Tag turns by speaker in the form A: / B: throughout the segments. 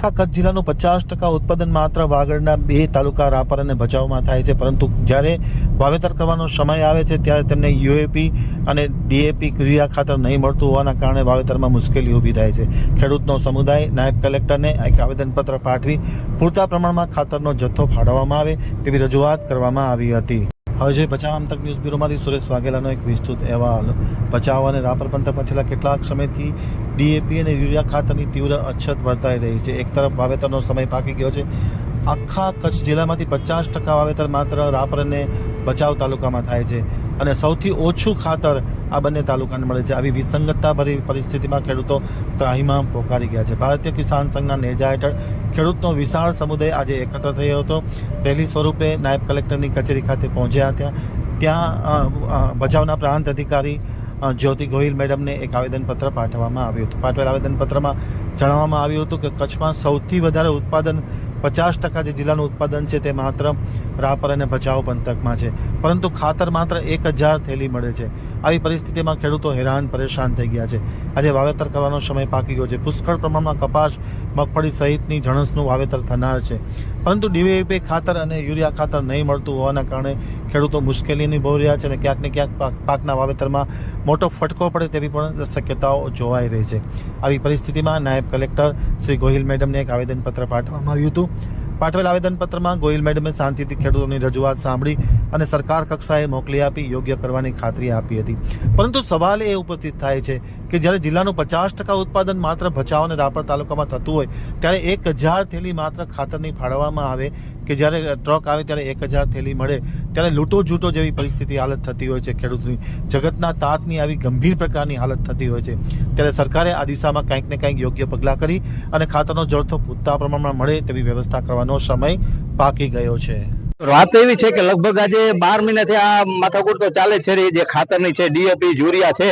A: કચ્છ જિલ્લાનું પચાસ ટકા ઉત્પાદન માત્ર વાગડના બે તાલુકા રાપર અને ભચાઉમાં થાય છે. પરંતુ જ્યારે વાવેતર કરવાનો સમય આવે છે, ત્યારે તેમને યુએપી અને ડીએપી ક્રિયા ખાતર નહીં મળતું હોવાના કારણે વાવેતરમાં મુશ્કેલી ઊભી થાય છે. ખેડૂતનો સમુદાય, નાયબ કલેક્ટરને એક આવેદનપત્ર પાઠવી પૂરતા પ્રમાણમાં ખાતરનો જથ્થો ફાળવવામાં આવે તેવી રજૂઆત કરવામાં આવી હતી. હવે જે બચાવ આમતક ન્યૂઝ બ્યુરોમાંથી સુરેશ વાઘેલાનો એક વિસ્તૃત અહેવાલ. બચાવ અને રાપર પંથકમાં છેલ્લા કેટલાક સમયથી ડીએપી અને યુરિયા ખાતરની તીવ્ર અછત વર્તાઈ રહી છે. એક તરફ વાવેતરનો સમય પાકી ગયો છે. આખા કચ્છ જિલ્લામાંથી પચાસ ટકા વાવેતર માત્ર રાપર અને બચાવ તાલુકામાં થાય છે. અને સૌથી ઓછું ખાતર આ બંને તાલુકાને મળે છે. આવી વિસંગતતાભરી પરિસ્થિતિમાં ખેડૂતો ત્રાહીમાં પોકારી ગયા છે. ભારતીય કિસાન સંઘના નેજા હેઠળ ખેડૂતનો વિશાળ સમુદાય આજે એકત્ર થયો હતો. પહેલી સ્વરૂપે નાયબ કલેક્ટરની કચેરી ખાતે પહોંચ્યા ત્યાં ત્યાં અ, પ્રાંત અધિકારી જ્યોતિ ગોહિલ મેડમને એક આવેદનપત્ર પાઠવવામાં આવ્યું હતું. પાઠવેલ આવેદનપત્રમાં જણાવવામાં આવ્યું હતું કે કચ્છમાં સૌથી વધારે ઉત્પાદન પચાસ ટકા જે જિલ્લાનું ઉત્પાદન છે તે માત્ર રાપર અને ભચાઉ પંથકમાં છે. પરંતુ ખાતર માત્ર એક હજાર થેલી મળે છે. આવી પરિસ્થિતિમાં ખેડૂતો હેરાન, પરેશાન થઈ ગયા છે. આજે વાવેતર કરવાનો સમય પાકી ગયો છે. પુષ્કળ પ્રમાણમાં કપાસ, મગફળી સહિતની જણસનું વાવેતર થનાર છે. પરંતુ ડીવીપી ખાતર અને યુરિયા ખાતર નહીં મળતું હોવાના કારણે ખેડૂતો મુશ્કેલી અનુભવી રહ્યા છે અને ક્યાંક ને ક્યાંક પાક- પાકના વાવેતરમાં મોટો ફટકો પડે તેવી પણ શક્યતાઓ જોવાઈ રહી છે. આવી પરિસ્થિતિમાં નાયબ કલેક્ટર શ્રી ગોહિલ મેડમને એક આવેદનપત્ર પાઠવવામાં આવ્યું હતું. પાઠવેલ આવેદનપત્રમાં ગોયલ મેડમે શાંતિથી ખેડૂતોની રજૂઆત સાંભળી અને સરકાર કક્ષાએ મોકલી આપી, યોગ્ય કરવાની ખાતરી આપી હતી. પરંતુ સવાલ એ ઉપસ્થિત થાય છે કે જ્યારે જિલ્લાનું પચાસ ટકા ઉત્પાદન માત્ર ભચાઉ અને રાપર તાલુકામાં થતું હોય, ત્યારે એક હજાર થેલી માત્ર ખાતરની ફાળવવામાં આવે કે જ્યારે ટ્રક આવે ત્યારે એક હજાર થેલી મળે, ત્યારે લૂંટો જૂટો જેવી પરિસ્થિતિ હાલત થતી હોય છે ખેડૂતની. જગતના તાતની આવી ગંભીર પ્રકારની હાલત થતી હોય છે. ત્યારે સરકારે આ દિશામાં કંઈક ને કંઈક યોગ્ય પગલાં કરી અને ખાતરનો જથ્થો પૂરતા પ્રમાણમાં મળે તેવી વ્યવસ્થા કરવાનો સમય પાકી ગયો છે.
B: વાત એવી છે કે લગભગ આજે બાર મહિનાથી આ માથાકૂટ તો ચાલે છે જે ખાતરની છે ડીએપી યુરિયા છે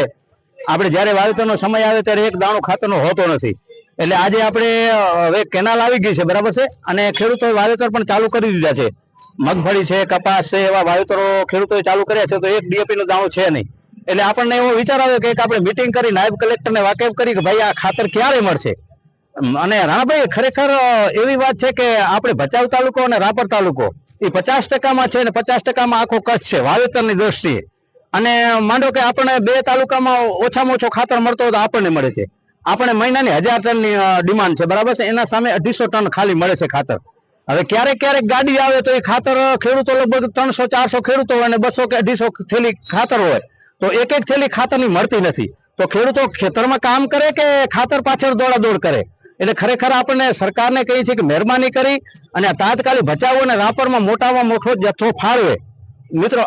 B: આપણે જ્યારે વાવેતરનો સમય આવે ત્યારે એક દાણો ખાતરનો હોતો નથી. એટલે આજે આપણે હવે કેનાલ આવી ગઈ છે, બરાબર છે? અને ખેડૂતોએ વાવેતર પણ ચાલુ કરી દીધા છે. મગફળી છે, કપાસ છે, એવા વાવેતરો ખેડૂતોએ ચાલુ કર્યા છે, તો એક ડીએપી નો દાણો છે નહીં. એટલે આપણને એવો વિચાર આવ્યો કે આપણે મિટિંગ કરી, નાયબ કલેક્ટરને વાકેફ કરી કે ભાઈ આ ખાતર ક્યારે મળશે? અને રાણાભાઈ, ખરેખર એવી વાત છે કે આપણે ભચાઉ તાલુકો અને રાપર તાલુકો, એ પચાસ ટકામાં છે અને પચાસ ટકામાં આખો કચ્છ છે, વાવેતરની દ્રષ્ટિએ. અને માંડો કે આપણે બે તાલુકામાં ઓછામાં ઓછો ખાતર મળતો હોય તો આપણને મળે છે. આપણે મહિનાની હજાર ટનની ડિમાન્ડ છે. બરાબર છે? એના સામે અઢીસો ટન ખાલી મળે છે ખાતર. હવે ક્યારેક ક્યારેક ગાડી આવે તો એ ખાતર ખેડૂતો લગભગ ત્રણસો, ચારસો ખેડૂતો હોય અને બસો કે અઢીસો થેલી ખાતર હોય તો એક એક થેલી ખાતરની મળતી નથી. તો ખેડૂતો ખેતરમાં કામ કરે કે ખાતર પાછળ દોડાદોડ કરે? એટલે ખરેખર આપણને સરકારને કહીએ છીએ કે મહેરબાની કરી અને તાત્કાલિક બચાવો અને રાપરમાં મોટામાં મોટો જથ્થો ફાળવે. મિત્રો